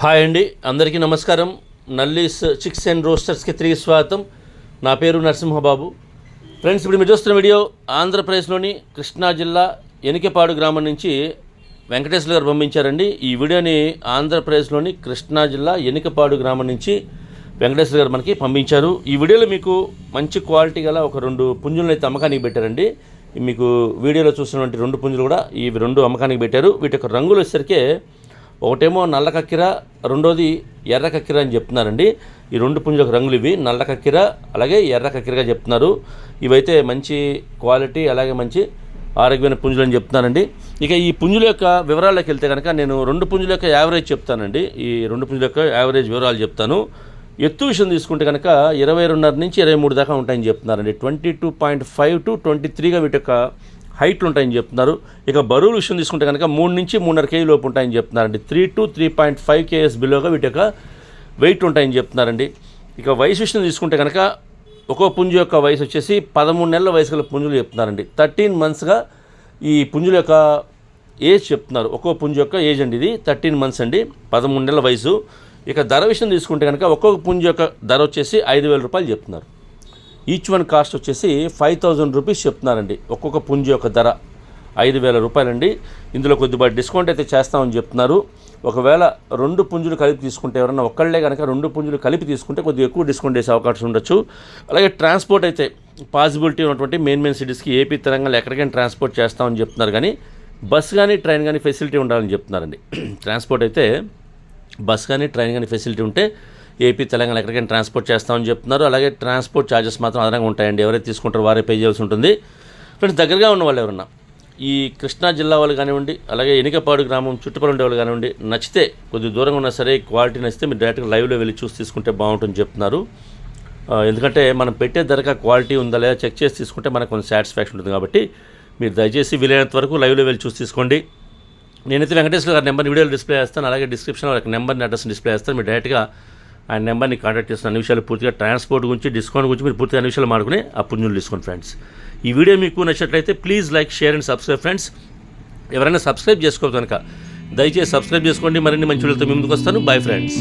Hi అండి. అందరికీ నమస్కారం. నల్లీస్ చిక్స్ అండ్ రోస్టర్స్కి తిరిగి స్వాగతం. నా పేరు నరసింహబాబు. ఫ్రెండ్స్ ఇప్పుడు మీరు చూస్తున్న వీడియో ఆంధ్రప్రదేశ్లోని కృష్ణా జిల్లా ఎనికెపాడు గ్రామం నుంచి వెంకటేశ్వర గారు పంపించారండి. ఈ వీడియోని ఆంధ్రప్రదేశ్లోని కృష్ణా జిల్లా ఎనికపాడు గ్రామం నుంచి వెంకటేశ్వర గారు మనకి పంపించారు. ఈ వీడియోలో మీకు మంచి క్వాలిటీ గల ఒక రెండు పుంజులను అయితే అమ్మకానికి పెట్టారండి. మీకు వీడియోలో చూసినటువంటి రెండు పుంజులు కూడా ఈ రెండు అమ్మకానికి పెట్టారు. వీటి యొక్క రంగులు వచ్చేసరికి ఒకటేమో నల్ల కక్కిర రెండోది ఎర్ర కక్కిర అని చెప్తున్నారండి. ఈ రెండు పుంజులకు రంగులు ఇవి నల్ల కక్కిర అలాగే ఎర్ర కక్కిరగా చెప్తున్నారు. ఇవైతే మంచి క్వాలిటీ అలాగే మంచి ఆరోగ్యమైన పుంజులు అని చెప్తున్నానండి ఇక ఈ పుంజుల యొక్క వివరాల్లోకి వెళ్తే కనుక నేను రెండు పుంజుల యొక్క యావరేజ్ చెప్తానండి. ఈ రెండు పుంజుల యొక్క యావరేజ్ వివరాలు చెప్తాను. ఎత్తు విషయం తీసుకుంటే కనుక ఇరవై రెండున్నర నుంచి ఇరవై మూడు దాకా ఉంటాయని చెప్తున్నారండి. Twenty two point five to twenty త్రీగా వీటి యొక్క హైట్లు ఉంటాయని చెప్తున్నారు. ఇక బరువుల విషయం తీసుకుంటే కనుక మూడు నుంచి మూడున్నర కేజీ లోపు ఉంటాయని చెప్తున్నారండి. Three to three point five KGs బిలోగా వీటి యొక్క వెయిట్ ఉంటాయని చెప్తున్నారండి. ఇక వయసు విషయం తీసుకుంటే కనుక ఒక్కో పుంజు యొక్క వయసు వచ్చేసి పదమూడు నెలల వయసు గల పుంజులు చెప్తున్నారండి. థర్టీన్ మంత్స్గా ఈ పుంజుల యొక్క ఏజ్ చెప్తున్నారు. ఒక్కో పుంజు యొక్క ఏజ్ అండి ఇది. థర్టీన్ మంత్స్ అండి. పదమూడు నెలల వయసు. ఇక ధర విషయం తీసుకుంటే కనుక ఒక్కొక్క పుంజు యొక్క ధర వచ్చేసి ఐదు వేల రూపాయలు చెప్తున్నారు. ఈచ్ వన్ కాస్ట్ వచ్చేసి ఫైవ్ థౌజండ్ రూపీస్ చెప్తున్నారండి. ఒక్కొక్క పుంజు యొక్క ధర ఐదు వేల రూపాయలండి. ఇందులో కొద్దిగా డిస్కౌంట్ అయితే చేస్తామని చెప్తున్నారు. ఒకవేళ రెండు పుంజులు కలిపి తీసుకుంటే ఎవరన్నా ఒక్కళ్ళే కనుక రెండు పుంజులు కలిపి తీసుకుంటే కొద్దిగా ఎక్కువ డిస్కౌంట్ చేసే అవకాశం ఉండొచ్చు. అలాగే ట్రాన్స్పోర్ట్ అయితే పాసిబిలిటీ ఉన్నటువంటి మెయిన్ మెయిన్ సిటీస్కి ఏపీ తెలంగాణలో ఎక్కడికైనా ట్రాన్స్పోర్ట్ చేస్తామని చెప్తున్నారు కానీ బస్ కానీ ట్రైన్ కానీ ఫెసిలిటీ ఉండాలని చెప్తున్నారండి. ట్రాన్స్పోర్ట్ అయితే బస్ కానీ ట్రైన్ కానీ ఫెసిలిటీ ఉంటే ఏపీ తెలంగాణ ఎక్కడికైనా ట్రాన్స్పోర్ట్ చేస్తామని చెప్తున్నారు. అలాగే ట్రాన్స్పోర్ట్ ఛార్జెస్ మాత్రం అదనంగా ఉంటాయండి. ఎవరైతే తీసుకుంటారో వారే పే చేయాల్సి ఉంటుంది. ఫ్రెండ్స్ దగ్గరగా ఉన్న వాళ్ళు ఎవరన్నా ఈ కృష్ణా జిల్లా వాళ్ళు కానివ్వండి అలాగే ఎనికపాడు గ్రామం చుట్టుపక్కల ఉండే వాళ్ళు కానివ్వండి నచ్చితే కొద్ది దూరంగా ఉన్నా సరే క్వాలిటీ నచ్చితే మీరు డైరెక్ట్గా లైవ్లో వెళ్ళి చూసి తీసుకుంటే బాగుంటుందని చెప్తున్నారు. ఎందుకంటే మనం పెట్టే ధరక క్వాలిటీ ఉందా లేదా చెక్ చేసి తీసుకుంటే మనకు కొంచెం సాటిస్ఫాక్షన్ ఉంటుంది కాబట్టి మీరు దయచేసి వీలైనంత వరకు లైవ్లో వెళ్ళి చూసి తీసుకోండి. నేనైతే వెంకటేశ్వర గారి నెంబర్ వీడియోలో డిస్ప్లే చేస్తాను. అలాగే డిస్క్రిప్షన్లో ఒక నెంబర్ని అడ్రస్ డిస్ప్లే చేస్తాను. మీరు డైరెక్ట్గా ఆయన నెంబర్ని కాంటాక్ట్ చేస్తున్న అన్ని విషయాలు పూర్తిగా ట్రాన్స్పోర్ట్ గురించి డిస్కౌంట్ గురించి మీరు పూర్తిగా అన్ని విషయాలు మాడుకుని ఆ పుణ్యులు తీసుకోండి ఫ్రెండ్స్. ఈ వీడియో మీకు నచ్చినట్లయితే please like share and subscribe friends. ఎవరైనా సబ్స్క్రైబ్ చేసుకోవచ్చు కనుక దయచేసి సబ్స్క్రైబ్ చేసుకోండి. మరిన్ని మంచి వీడియోతో మీ ముందుకు వస్తాను. Bye friends